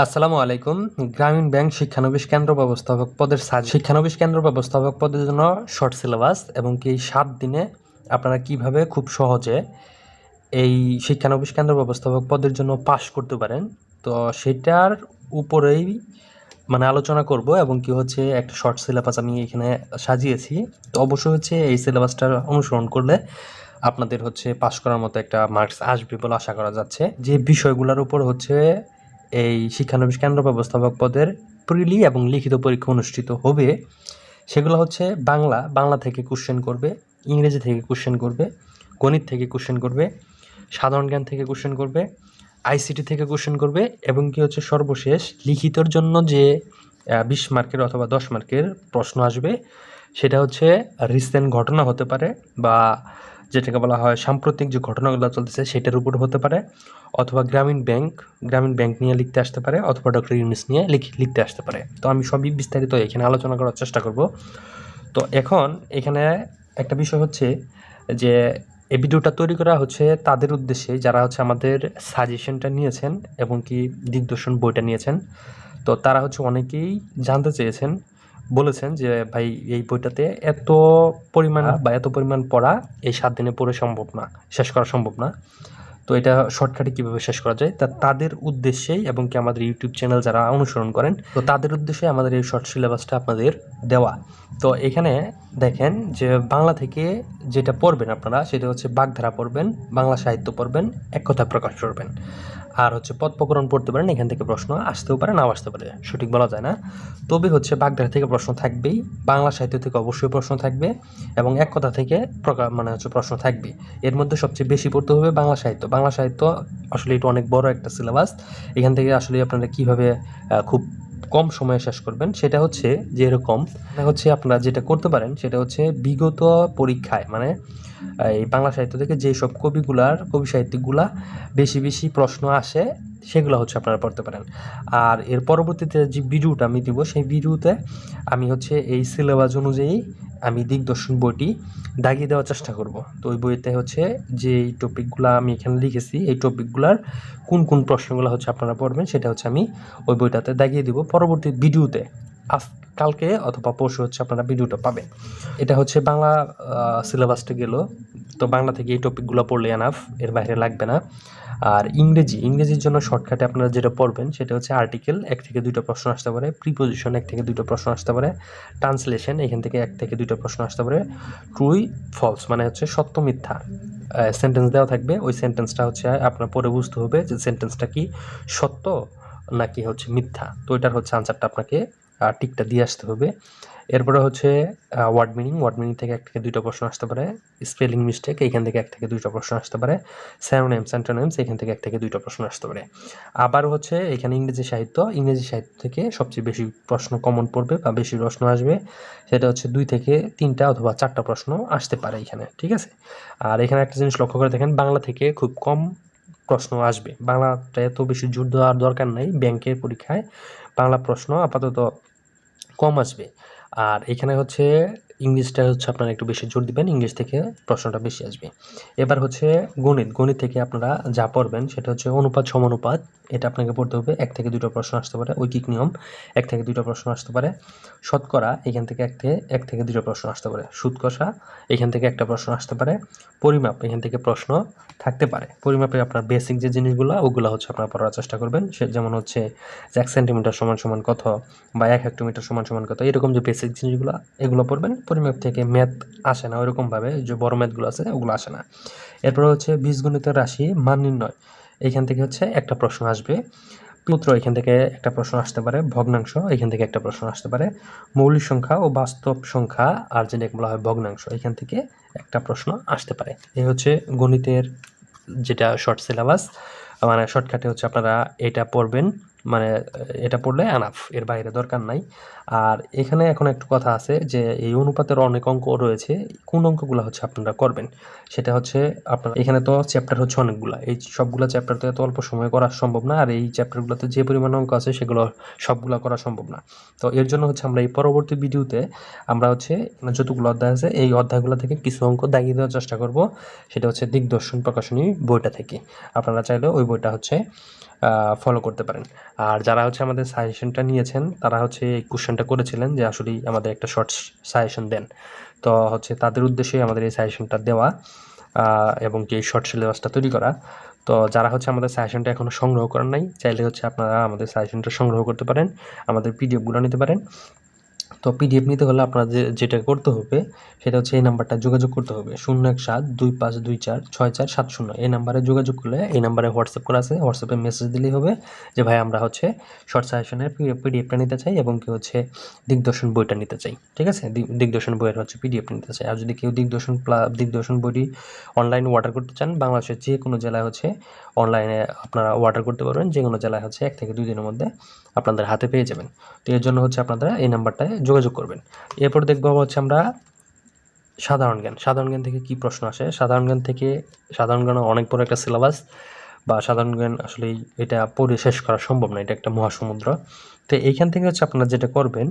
আসসালামু আলাইকুম। গ্রামীণ ব্যাংক শিক্ষানবিশ কেন্দ্র ব্যবস্থাপক পদের সাজ শিক্ষানবিশ কেন্দ্র ব্যবস্থাপক পদের জন্য শর্ট সিলেবাস এবং কি সাত দিনে আপনারা কীভাবে খুব সহজে এই শিক্ষানবিশ কেন্দ্র ব্যবস্থাপক পদের জন্য পাশ করতে পারেন? তো সেটার উপরেই মানে আলোচনা করব এবং কি হচ্ছে, একটা শর্ট সিলেবাস আমি এখানে সাজিয়েছি। তো অবশ্যই হচ্ছে এই সিলেবাসটা অনুসরণ করলে আপনাদের হচ্ছে পাশ করার মতো একটা মার্কস আসবে বলে আশা করা যাচ্ছে। যে বিষয়গুলোর উপর হচ্ছে এই শিক্ষানবিশ কেন্দ্র ব্যবস্থাপক পদের প্রিলি এবং লিখিত পরীক্ষা অনুষ্ঠিত হবে। সেগুলো হচ্ছে বাংলা বাংলা থেকে কোশ্চেন করবে, ইংরেজি থেকে কোশ্চেন করবে, গণিত থেকে কোশ্চেন করবে, সাধারণ জ্ঞান থেকে কোশ্চেন করবে আইসিটি থেকে কোশ্চেন করবে এবং কি হচ্ছে সর্বশেষ লিখিতর জন্য যে বিশ মার্কের অথবা দশ মার্কের প্রশ্ন আসবে, সেটা হচ্ছে রিসেন্ট ঘটনা হতে পারে বা যেটাকে বলা হয় সাম্প্রতিক যে ঘটনাগুলো চলতেছে, সেটার উপর হতে পারে অথবা গ্রামীণ ব্যাংক গ্রামীণ ব্যাংক নিয়ে লিখতে আসতে পারে অথবা ডক্টর ইউনিস নিয়ে লিখ- লিখতে আসতে পারে। তো আমি সবই বিস্তারিত এখানে আলোচনা করার চেষ্টা করব। তো এখন এখানে একটা বিষয় হচ্ছে যে এই ভিডিওটা তৈরি করা হচ্ছে তাদের উদ্দেশ্যে, যারা হচ্ছে আমাদের সাজেশনটা নিয়েছেন এবং কি দিগদর্শন বইটা নিয়েছেন। তো তারা হচ্ছে অনেকেই জানতে চেয়েছেন বলেছেন যে, ভাই, এই বইটাতে এত পরিমাণ বা এত পরিমাণ পড়া এই সাত দিনে পড়ে সম্ভব না, শেষ করা সম্ভব না। তো এটা শর্টকাটে কীভাবে শেষ করা যায়? তা তাদের উদ্দেশ্যেই এবং কি আমাদের ইউটিউব চ্যানেল যারা অনুসরণ করেন, তো তাদের উদ্দেশ্যে আমাদের এই শর্ট সিলেবাসটা আপনাদের দেওয়া। তো এখানে দেখেন যে, বাংলা থেকে যেটা পড়বেন আপনারা, সেটা হচ্ছে বাগধারা পড়বেন, বাংলা সাহিত্য পড়বেন, এক কথা প্রকাশ করবেন। আর হচ্ছে পদ প্রকরণ পড়তে পারেন, এখান থেকে প্রশ্ন আসতেও পারে না আসতে পারে। সঠিক বলা যায় না। তবে হচ্ছে বাগধারা থেকে প্রশ্ন থাকবেই। বাংলা সাহিত্য থেকে অবশ্যই প্রশ্ন থাকবে এবং এক কথা থেকে মানে হচ্ছে প্রশ্ন থাকবে। এর মধ্যে সবচেয়ে বেশি পড়তে হবে বাংলা সাহিত্য। বাংলা সাহিত্য আসলে এটা অনেক বড় একটা সিলেবাস এখান থেকে আসলে আপনারা কীভাবে খুব কম সময়ে শেষ করবেন, সেটা হচ্ছে যে এরকম মানে হচ্ছে আপনারা যেটা করতে পারেন, সেটা হচ্ছে বিগত পরীক্ষায় মানে এই বাংলা সাহিত্য থেকে যেসব কবিগুলার, কবি সাহিত্যিকগুলা বেশি বেশি প্রশ্ন আসে, সেগুলো হচ্ছে আপনারা পড়তে পারেন। আর এর পরবর্তীতে যে ভিডিওটা আমি দিব, সেই ভিডিওতে আমি হচ্ছে এই সিলেবাস অনুযায়ী আমি দিগদর্শন বইটি দাগিয়ে দেওয়ার চেষ্টা করব। তো ওই বইতে হচ্ছে যে এই টপিকগুলো আমি এখানে লিখেছি, এই টপিকগুলার কোন কোন প্রশ্নগুলো হচ্ছে আপনারা পড়বেন সেটা হচ্ছে আমি ওই বইটাতে দাগিয়ে দিব। পরবর্তী ভিডিওতে, আজ কালকে অথবা পরশু হচ্ছে আপনারা ভিডিওটা পাবেন। এটা হচ্ছে বাংলা সিলেবাসটা গেল। তো বাংলা থেকে এই টপিকগুলো পড়লে এনাফ এর বাইরে লাগবে না। আর ইংরেজি, ইংরেজির জন্য শর্টকাটে আপনারা যেটা পড়বেন সেটা হচ্ছে আর্টিকেল এক থেকে দুইটা প্রশ্ন আসতে পারে প্রিপোজিশন এক থেকে দুইটা প্রশ্ন আসতে পারে ট্রান্সলেশন এখান থেকে এক থেকে দুইটা প্রশ্ন আসতে পারে ট্রুই ফলস মানে হচ্ছে সত্য মিথ্যা। সেন্টেন্স দেওয়া থাকবে, ওই সেন্টেন্সটা হচ্ছে আপনার পরে বুঝতে হবে যে সেন্টেন্সটা কি সত্য নাকি হচ্ছে মিথ্যা। তো এটার হচ্ছে আনসারটা আপনাকে টিকটা দিয়ে আসতে হবে। এরপরে হচ্ছে ওয়ার্ড মিনিং ওয়ার্ড মিনিং থেকে এক থেকে দুইটা প্রশ্ন আসতে পারে। স্পেলিং মিস্টেক এখান থেকে এক থেকে দুইটা প্রশ্ন আসতে পারে। স্যারোনেমস অ্যান্টোনেমস এখান থেকে এক থেকে দুইটা প্রশ্ন আসতে পারে। আবার হচ্ছে, এখানে ইংরেজি সাহিত্য ইংরেজি সাহিত্য থেকে সবচেয়ে বেশি প্রশ্ন কমন পড়বে বা বেশি প্রশ্ন আসবে। সেটা হচ্ছে দুই থেকে তিনটা অথবা চারটা প্রশ্ন আসতে পারে এখানে, ঠিক আছে? আর এখানে একটা জিনিস লক্ষ্য করে দেখেন, বাংলা থেকে খুব কম প্রশ্ন আসবে। বাংলাটা এত বেশি জোর দেওয়ার দরকার নাই, ব্যাংকের পরীক্ষায়। বাংলা প্রশ্ন আপাতত কম আসবে। আর এখানে হচ্ছে ইংলিশটা হচ্ছে আপনারা একটু বেশি জোর দিবেন, ইংলিশ থেকে প্রশ্নটা বেশি আসবে। এবার হচ্ছে গণিত। গণিত থেকে আপনারা যা পড়বেন সেটা হচ্ছে অনুপাত সমানুপাত এটা আপনাকে পড়তে হবে, এক থেকে দুটো প্রশ্ন আসতে পারে, ঐকিক নিয়ম। এক থেকে দুটো প্রশ্ন আসতে পারে, শতকরা, এখান থেকে এক থেকে এক থেকে দুটো প্রশ্ন আসতে পারে সুদ কষা এখান থেকে একটা প্রশ্ন আসতে পারে, পরিমাপ, এখান থেকে প্রশ্ন থাকতে পারে। পরিমাপে আপনার বেসিক যে জিনিসগুলো, ওগুলো হচ্ছে আপনারা পড়ার চেষ্টা করবেন। সে যেমন হচ্ছে এক সেন্টিমিটার সমান সমান কত বা এক হেক্টোমিটার সমান সমান কত, এরকম যে বেসিক জিনিসগুলো, এগুলো পড়বেন। পরিমাপ থেকে ম্যাথ আসে না, ওইরকমভাবে যে বড় ম্যাথগুলো আছে, ওগুলো আসে না। এরপর হচ্ছে বীজগণিতের রাশি মান নির্ণয়। এইখান থেকে হচ্ছে একটা প্রশ্ন আসবে। পুত্র এখান থেকে একটা প্রশ্ন আসতে পারে, ভগ্নাংশ এখান থেকে একটা প্রশ্ন আসতে পারে। মৌলিক সংখ্যা ও বাস্তব সংখ্যা, আর যেটাকে বলা হয় ভগ্নাংশ, এখান থেকে একটা প্রশ্ন আসতে পারে। এই হচ্ছে গণিতের যেটা শর্ট সিলেবাস মানে শর্টকাটে হচ্ছে আপনারা এটা পড়বেন মানে এটা পড়লে আনাফ এর বাইরে দরকার নাই। আর এখানে এখন একটু কথা আছে যে এই অনুপাতের অনেক অঙ্ক রয়েছে, কোন অঙ্কগুলো হচ্ছে আপনারা করবেন? সেটা হচ্ছে আপনার, এখানে তো চ্যাপ্টার হচ্ছে অনেকগুলা, এই সবগুলো চ্যাপ্টার তো এত অল্প সময় করা সম্ভব না, আর এই চ্যাপ্টারগুলোতে যে পরিমাণ অঙ্ক আছে সেগুলো সবগুলো করা সম্ভব না। তো এর জন্য হচ্ছে আমরা এই পরবর্তী ভিডিওতে আমরা হচ্ছে যতগুলো অধ্যায় আছে, এই অধ্যায়গুলো থেকে কিছু অঙ্ক দাগিয়ে দেওয়ার চেষ্টা করব, সেটা হচ্ছে দিগদর্শন প্রকাশনী বইটা থেকে। আপনারা চাইলে ওই বইটা হচ্ছে ফলো করতে পারেন। আর যারা হচ্ছে আমাদের সাজেশনটা নিয়েছেন, তারা হচ্ছে এই কোশ্চেনটা করেছিলেন যে আসলেই আমাদের একটা শর্ট সাজেশন দেন। তো হচ্ছে তাদের উদ্দেশ্যে আমাদের এই সাজেশনটা দেওয়া এবং কি এই শর্ট সিলেবাসটা তৈরি করা। তো যারা হচ্ছে আমাদের সাজেশনটা এখনও সংগ্রহ করেন নাই, চাইলে হচ্ছে আপনারা আমাদের সাজেশনটা সংগ্রহ করতে পারেন, আমাদের পিডিএফগুলো নিতে পারেন। তো পিডিএফ নিতে হলে আপনার যে, যেটা করতে হবে, সেটা হচ্ছে এই নাম্বারটা যোগাযোগ করতে হবে। শূন্য এক সাত দুই পাঁচ দুই চার ছয় চার সাত শূন্য। এই নাম্বারে যোগাযোগ করলে এই নাম্বারে হোয়াটসঅ্যাপ করা আছে। হোয়াটসঅ্যাপে মেসেজ দিলেই হবে যে, ভাই, আমরা হচ্ছে শর্ট সাজেশনের পিডিএফটা নিতে চাই এবং কি হচ্ছে দিগদর্শন বইটা নিতে চাই। ঠিক আছে? দিগদর্শন বইয়ের হচ্ছে পিডিএফ নিতে চাই। আর যদি কেউ দিগদর্শন দিগদর্শন বইটি অনলাইনে অর্ডার করতে চান, বাংলাদেশের যে কোনো জেলায় হচ্ছে অনলাইনে আপনারা অর্ডার করতে পারবেন। যে কোনো জেলায় হচ্ছে এক থেকে দুই দিনের মধ্যে আপনাদের হাতে পেয়ে যাবেন। তো এর জন্য হচ্ছে আপনারা এই নাম্বারটায় যোগাযোগ করবেন। এরপর দেখব হচ্ছে আমরা সাধারণ জ্ঞান। সাধারণ জ্ঞান থেকে কি প্রশ্ন আসে? সাধারণ জ্ঞান থেকে সাধারণ জ্ঞান অনেক বড় একটা সিলেবাস বা সাধারণ জ্ঞান আসলে এটা পড়ে শেষ করা সম্ভব না। এটা একটা মহাসমুদ্র। তো এইখান থেকে হচ্ছে আপনারা যেটা করবেন,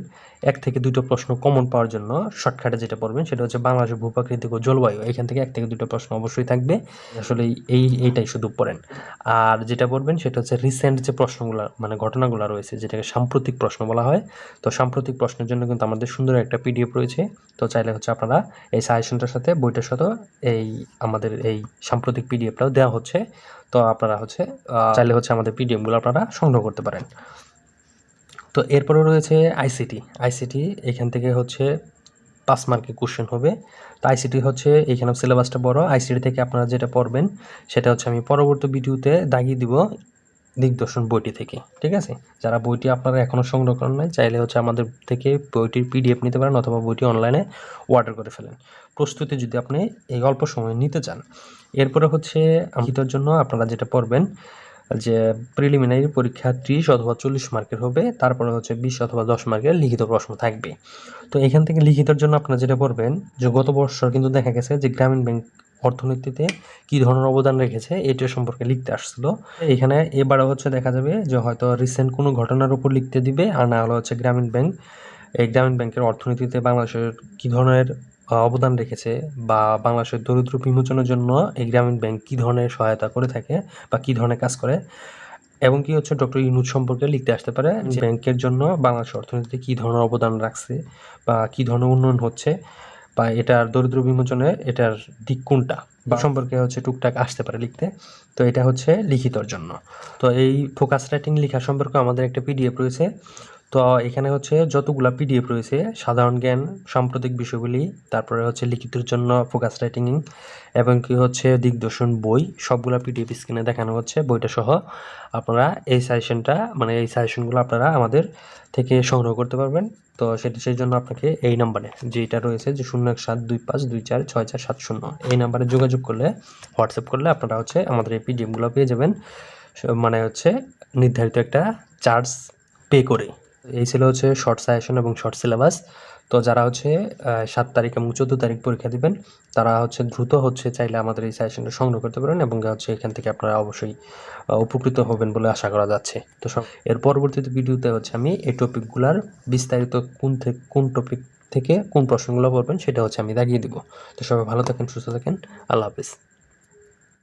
এক থেকে দুটো প্রশ্ন কমন পাওয়ার জন্য শর্টকাটে যেটা পড়বেন সেটা হচ্ছে বাংলাদেশের ভূপ্রাকৃতিক ও জলবায়ু। এখান থেকে এক থেকে দুটো প্রশ্ন অবশ্যই থাকবে। আসলে এই, এইটাই শুধু পড়েন। আর যেটা পড়বেন সেটা হচ্ছে রিসেন্ট যে প্রশ্নগুলো মানে ঘটনাগুলো রয়েছে, যেটাকে সাম্প্রতিক প্রশ্ন বলা হয়, তো সাম্প্রতিক প্রশ্নের জন্য কিন্তু আমাদের সুন্দর একটা পিডিএফ রয়েছে। তো চাইলে হচ্ছে আপনারা এই সাজেশনটার সাথে, বইটার সাথে এই আমাদের এই সাম্প্রতিক পিডিএফটাও দেওয়া হচ্ছে। তো আপনারা হচ্ছে চাইলে হচ্ছে আমাদের পিডিএফগুলো আপনারা সংগ্রহ করতে পারেন। তো এরপরে রয়েছে আইসিটি। আইসিটি এখান থেকে হচ্ছে পাঁচ মার্কের কোশ্চেন হবে। তো আইসিটি হচ্ছে এখানে সিলেবাসটা বড়। আইসিটি থেকে আপনারা যেটা পড়বেন, সেটা হচ্ছে আমি পরবর্তী ভিডিওতে দাগিয়ে দিব দিগদর্শন বইটি থেকে, ঠিক আছে? যারা বইটি আপনারা এখনও সংগ্রহ করেন নাই, চাইলে হচ্ছে আমাদের থেকে বইটির পিডিএফ নিতে পারেন অথবা বইটি অনলাইনে অর্ডার করে ফেলেন। প্রস্তুতি যদি আপনি এই অল্প সময়ে নিতে চান। এরপরে হচ্ছে লিখিতর জন্য আপনারা যেটা পড়বেন যে প্রিলিমিনারি পরীক্ষা ত্রিশ অথবা চল্লিশ মার্কের হবে, তারপরে হচ্ছে বিশ অথবা দশ মার্কের লিখিত প্রশ্ন থাকবে। তো এখান থেকে লিখিতর জন্য আপনারা যেটা পড়বেন যে গত বছর কিন্তু দেখা গেছে যে গ্রামীণ ব্যাংক অর্থনীতিতে কি ধরনের অবদান রেখেছে, এটা সম্পর্কে লিখতে আসছিল। এখানে এবারে হচ্ছে দেখা যাবে যে হয়তো রিসেন্ট কোনো ঘটনার উপর লিখতে দিবে, আর না হলে হচ্ছে গ্রামীণ ব্যাংক, এই গ্রামীণ ব্যাংকের অর্থনীতিতে বাংলাদেশের কী ধরনের অবদান রেখেছে বা বাংলাদেশের দরিদ্র বিমোচনের জন্য এই গ্রামীণ ব্যাংক কী ধরনের সহায়তা করে থাকে বা কী ধরনের কাজ করে? এবং কি হচ্ছে ডক্টর ইউনুস সম্পর্কে লিখতে আসতে পারে যে ব্যাংকের জন্য বাংলাদেশ অর্থনীতিতে কী ধরনের অবদান রাখছে বা কী ধরনের উন্নয়ন হচ্ছে বা এটার দরিদ্র বিমোচনে এটার দিক কোনটা? বা সম্পর্কে হচ্ছে টুকটাক আসতে পারে লিখতে। তো এটা হচ্ছে লিখিতর জন্য। তো এই ফোকাস রাইটিং লেখা সম্পর্কে আমাদের একটা পিডিএফ রয়েছে। তো এখানে হচ্ছে যতগুলা পিডিএফ রয়েছে, সাধারণ জ্ঞান, সাম্প্রতিক বিষয়গুলি, তারপরে হচ্ছে লিখিতের জন্য ফোকাস রাইটিং এবং কি হচ্ছে দিগদর্শন বই, সবগুলা পিডিএফ স্ক্রিনে দেখানো হচ্ছে, বইটা সহ আপনারা এই সাজেশনটা মানে এই সাজেশনগুলো আপনারা আমাদের থেকে সংগ্রহ করতে পারবেন। তো সেটা সেই জন্য আপনাকে এই নাম্বারে যেটা রয়েছে যে শূন্য এক সাত দুই পাঁচ দুই চার ছয় চার সাত শূন্য, এই নাম্বারে যোগাযোগ করলে হোয়াটসঅ্যাপ করলে আপনারা হচ্ছে আমাদের এই পিডিএফগুলো পেয়ে যাবেন। মানে হচ্ছে নির্ধারিত একটা চার্জ পে করে। এই ছিল হচ্ছে শর্ট সাজেশন এবং শর্ট সিলেবাস তো যারা হচ্ছে সাত তারিখ এবং চোদ্দ তারিখ পরীক্ষা দিবেন, তারা হচ্ছে দ্রুত হচ্ছে চাইলে আমাদের এই সাজেশনটা সংগ্রহ করতে পারেন এবং হচ্ছে এখান থেকে আপনারা অবশ্যই উপকৃত হবেন বলে আশা করা যাচ্ছে। তো এর পরবর্তীতে ভিডিওতে হচ্ছে আমি এই টপিকগুলার বিস্তারিত কোন থেকে কোন টপিক থেকে কোন প্রশ্নগুলো পড়বেন সেটা হচ্ছে আমি দাগিয়ে দিব। তো সবাই ভালো থাকেন, সুস্থ থাকেন, আল্লাহ হাফিজ।